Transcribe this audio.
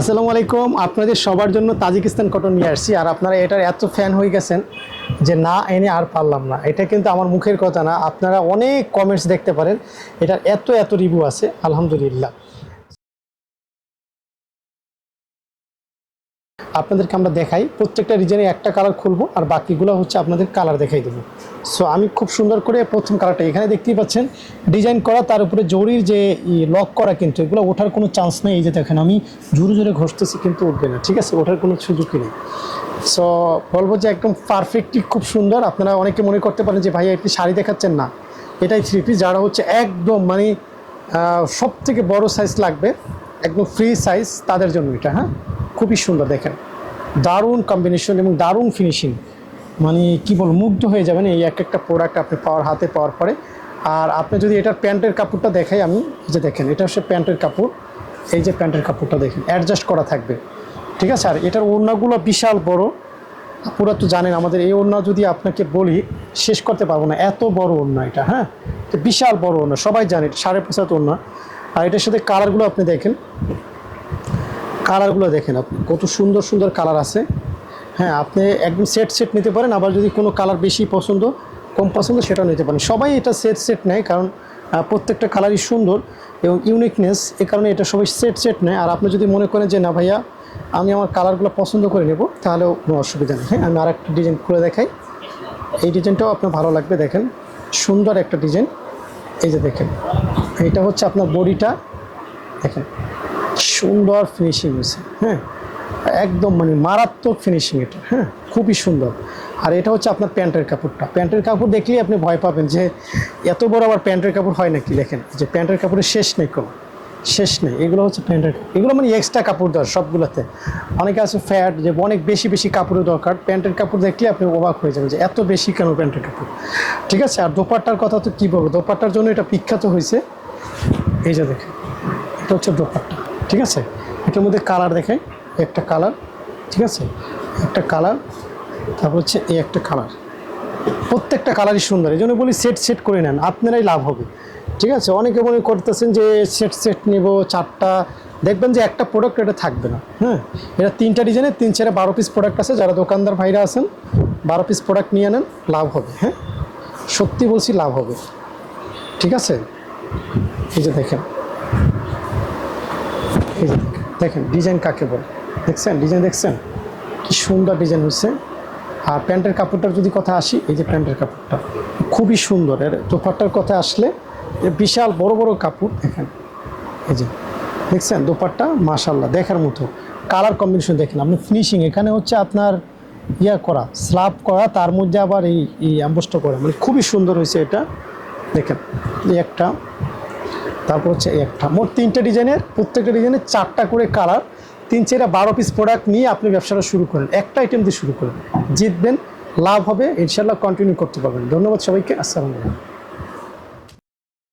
আসসালামু আলাইকুম। আপনাদের সবার জন্য তাজিকিস্তান কটন নিয়ে আসছি। আর আপনারা এটার এত ফ্যান হয়ে গেছেন যে না এনে আর পারলাম না। এটা কিন্তু আমার মুখের কথা না। আপনারা অনেক কমেন্টস দেখতে পারেন। এটার এত এত রিভিউ আছে। আলহামদুলিল্লাহ। আপনাদেরকে আমরা দেখাই। প্রত্যেকটা রিজনে একটা কালার খুলবো আর বাকিগুলো হচ্ছে আপনাদের কালার দেখাই দেবো। সো আমি খুব সুন্দর করে প্রথম কালারটা এখানে দেখতেই পাচ্ছেন। ডিজাইন করা, তার উপরে জরির যে লক করা কিন্তু, এগুলো ওঠার কোনো চান্স নেই। এই যে দেখেন, আমি জোরে জোরে ঘষতেছি কিন্তু উঠবে না, ঠিক আছে? ওঠার কোনো সুযোগই নেই। সো বলব যে একদম পারফেক্টলি খুব সুন্দর। আপনারা অনেকে মনে করতে পারেন যে ভাইয়া একটি শাড়ি দেখাচ্ছেন না। এটাই থ্রি পিস যারা হচ্ছে একদম মানে সব থেকে বড় সাইজ লাগবে, একদম ফ্রি সাইজ তাদের জন্য এটা হ্যাঁ? খুবই সুন্দর, দেখেন। দারুণ কম্বিনেশন এবং দারুণ ফিনিশিং মানে কি বল মুগ্ধ হয়ে যাবেন এই এক একটা প্রোডাক্ট আপনি পাওয়ার হাতে পাওয়ার পরে। আর আপনি যদি এটার প্যান্টের কাপড়টা দেখাই আমি যে দেখেন, এটা হচ্ছে প্যান্টের কাপড়। এই যে প্যান্টের কাপড়টা দেখেন অ্যাডজাস্ট করা থাকবে। ঠিক আছে? আর এটার ওড়নাগুলো বিশাল বড়। পুরা তো জানেন, আমাদের এই ওড়না যদি আপনাকে বলি, শেষ করতে পারব না। এত বড় ওড়না এটা হ্যাঁ? তো বিশাল বড় ওড়না, সবাই জানে সাড়ে পাঁচ ওড়না। আর এটার সাথে কালারগুলো আপনি দেখেন। কালারগুলো দেখেন আপনি, কত সুন্দর সুন্দর কালার আছে। হ্যাঁ আপনি একদম সেট সেট নিতে পারেন, আবার যদি কোনো কালার বেশি পছন্দ, কম পছন্দ, সেটাও নিতে পারেন। সবাই এটা সেট সেট নেয়, কারণ প্রত্যেকটা কালারই সুন্দর এবং ইউনিকনেস এ কারণে এটা সবাই সেট সেট নেয়। আর আপনি যদি মনে করেন যে, না ভাইয়া, আমি আমার কালারগুলো পছন্দ করে নেব, তাহলেও কোনো অসুবিধা নেই। হ্যাঁ আমি আর একটা ডিজাইন খুলে দেখাই। এই ডিজাইনটাও আপনার ভালো লাগবে, দেখেন। সুন্দর একটা ডিজাইন এই যে দেখেন এইটা হচ্ছে আপনার বডিটা। দেখেন সুন্দর ফিনিশিং হয়েছে হ্যাঁ? একদম মানে মারাত্মক ফিনিশিং এটা হ্যাঁ? খুবই সুন্দর। আর এটা হচ্ছে আপনার প্যান্টের কাপড়টা। প্যান্টের কাপড় দেখলেই আপনি ভয় পাবেন যে এত বড় আবার প্যান্টের কাপড় হয় নাকি? দেখেন যে প্যান্টের কাপড়ের শেষ নেই কোনো, শেষ নেই। এগুলো হচ্ছে প্যান্টের এগুলো মানে এক্সট্রা কাপড় দেওয়ার সবগুলোতে। অনেকে আছে ফ্যাট যে অনেক বেশি বেশি কাপড়ের দরকার। প্যান্টের কাপড় দেখলে আপনি অবাক হয়ে যাবেন যে এত বেশি কেন প্যান্টের কাপড়? ঠিক আছে? আর দোপাট্টার কথা তো কী বলব? দোপাট্টার জন্য এটা বিখ্যাত হয়েছে। এই যে দেখেন, এটা হচ্ছে দোপাট্টা। ঠিক আছে? এটার মধ্যে কালার দেখাই। একটা কালার ঠিক আছে? একটা কালার তারপর হচ্ছে এই একটা কালার প্রত্যেকটা কালারই সুন্দর, এই জন্য বলি সেট সেট করে নেন, আপনারাই লাভ হবে। ঠিক আছে? অনেকে মনে করতেছেন যে সেট সেট নেব, চারটা। দেখবেন যে একটা প্রোডাক্ট এটা থাকবে না। হ্যাঁ? এটা তিনটা ডিজাইনের তিন চারে বারো পিস প্রোডাক্ট আছে। যারা দোকানদার ভাইরা আছেন, বারো পিস প্রোডাক্ট নিয়ে নেন, লাভ হবে। হ্যাঁ? সত্যি বলছি লাভ হবে। ঠিক আছে? এই যে দেখেন। এই যে দেখেন, ডিজাইন কাকে বলে? দেখছেন? ডিজাইন দেখছেন? কি সুন্দর ডিজাইন হচ্ছে আর প্যান্টের কাপড়টার যদি কথা আসি এই যে প্যান্টের কাপড়টা খুবই সুন্দর। এর দোপাট্টার কথা আসলে বিশাল বড় বড় কাপড় দেখেন। এই যে দেখছেন? দোপাট্টা মাশাল্লাহ দেখার মতো। কালার কম্বিনেশন দেখেন আপনি ফিনিশিং এখানে হচ্ছে আপনার ইয়া করা স্লাব করা তার মধ্যে আবার এই এই অ্যাম্বোসটা করা। মানে খুবই সুন্দর হয়েছে এটা। দেখেন এই একটা তারপর হচ্ছে একটা। মোট তিনটে ডিজাইনের, প্রত্যেকটা ডিজাইনের চারটা করে কালার, তিন চারটা বারো পিস প্রোডাক্ট নিয়ে আপনি ব্যবসাটা শুরু করেন। একটা আইটেম দিয়ে শুরু করেন। জিতবেন, লাভ হবে ইনশাল্লাহ কন্টিনিউ করতে পারবেন। ধন্যবাদ সবাইকে, আসসালামু আলাইকুম।